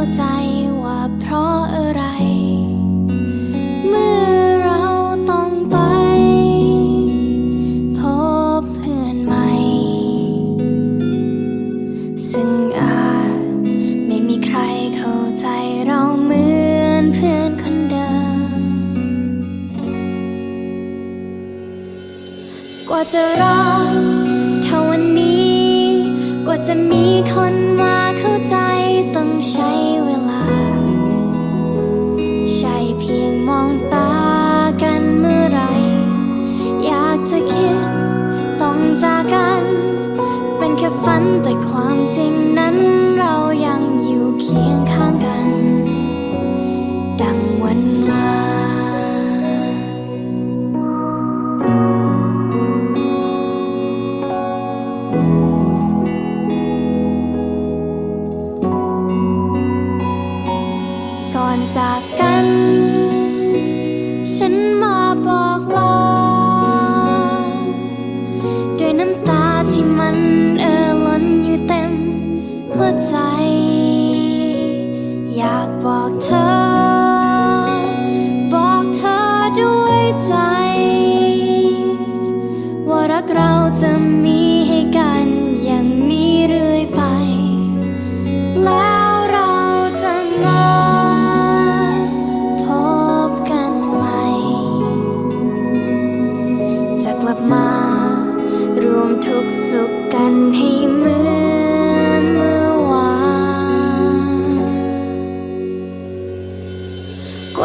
เข้าใจว่าเพราะอะไร เมื่อเราต้องไป พบเพื่อนใหม่ ซึ่งอาจไม่มีใครเข้าใจเราเหมือนเพื่อนคนเดิม กว่าจะรักเท่าวันนี้ กว่าจะมีคน 望大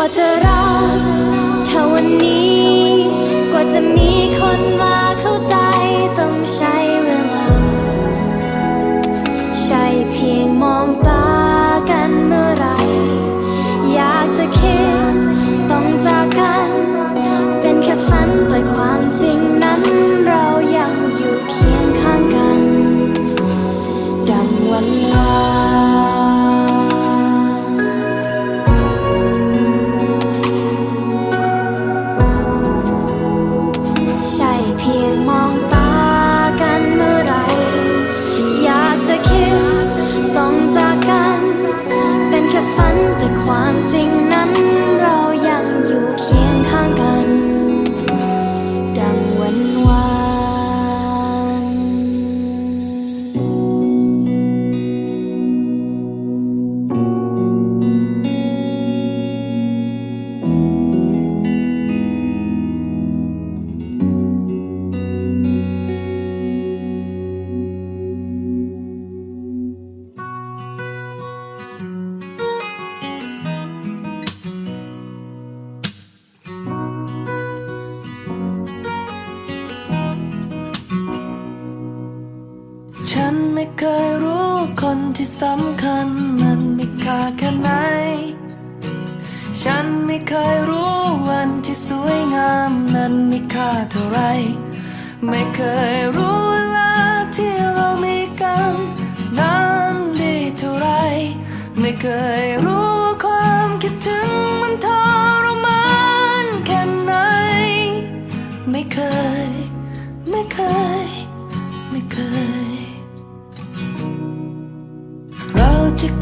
ว่าเธรักถ้าวันนี้กว่าจะมี ที่สำคัญมันมีค่าแค่ไหน ฉันไม่เคยรู้วันที่สวยงามนั้นมีค่าเท่าไร ไม่เคยรู้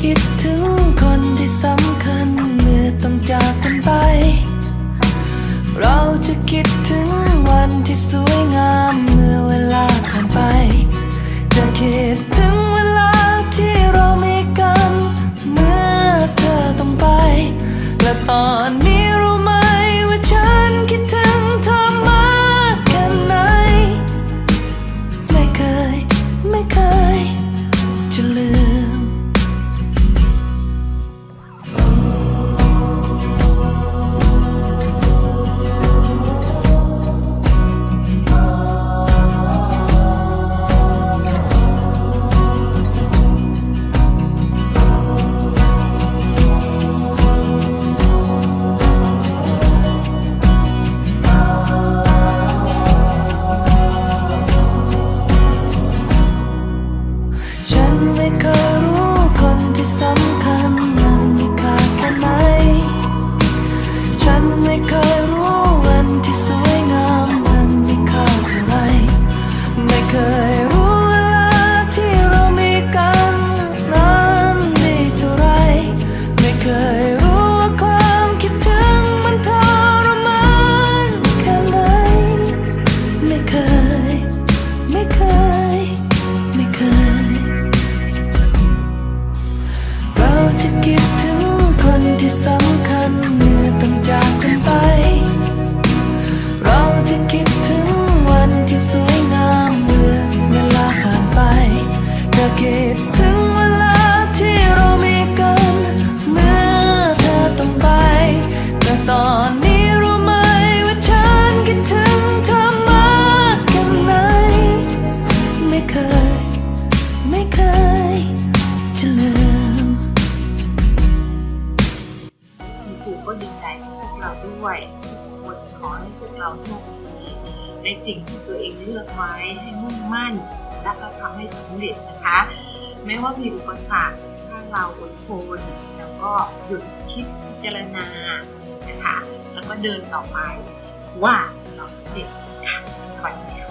it too ครูก็ดีใจกับพวกเราด้วยทุกคนขอให้พวกเราโชคดีในสิ่งที่ตัวเองเลือกไว้ให้มุ่งมั่น และก็ทำให้สำเร็จนะคะ ไม่ว่ามีอุปสรรคถ้าเราอดทนแล้วก็หยุดคิดพิจารณานะคะ แล้วก็เดินต่อไปว่าเราสำเร็จค่ะสวัสดีค่ะ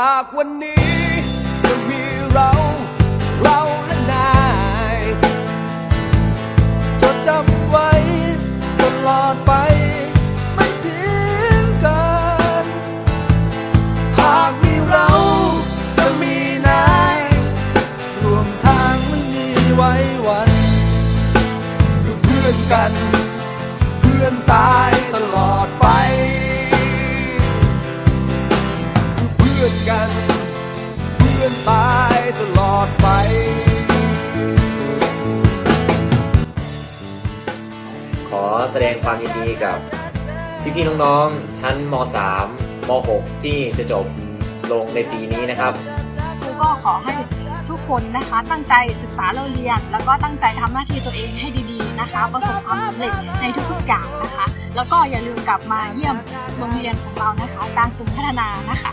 จากวันนี้ ตลอดไปขอแสดงความยินดีกับพี่ๆน้องๆ ชั้นม .3 ม .6 ที่จะจบลงในปีนี้นะครับครูก็ขอให้ทุกคนนะคะ ตั้งใจศึกษาเราเรียน แล้วก็ตั้งใจทำหน้าที่ตัวเองให้ดีๆนะคะ ประสบความสำเร็จในทุกๆอย่างนะคะ แล้วก็อย่าลืมกลับมาเยี่ยมโรงเรียนของเรานะคะ การศึกพัฒนานะคะ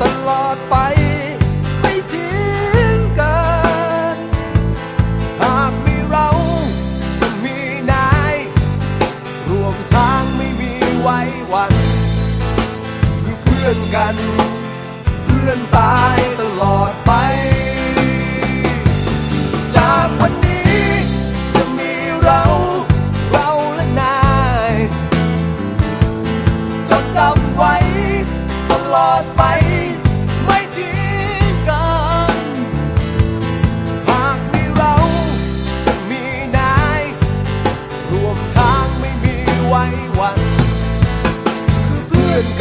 ตลอดไป ไม่ทิ้งกัน หากมีเราจะมีนาย รวมทางไม่มีไว้วัน คือเพื่อนกัน เพื่อนตาย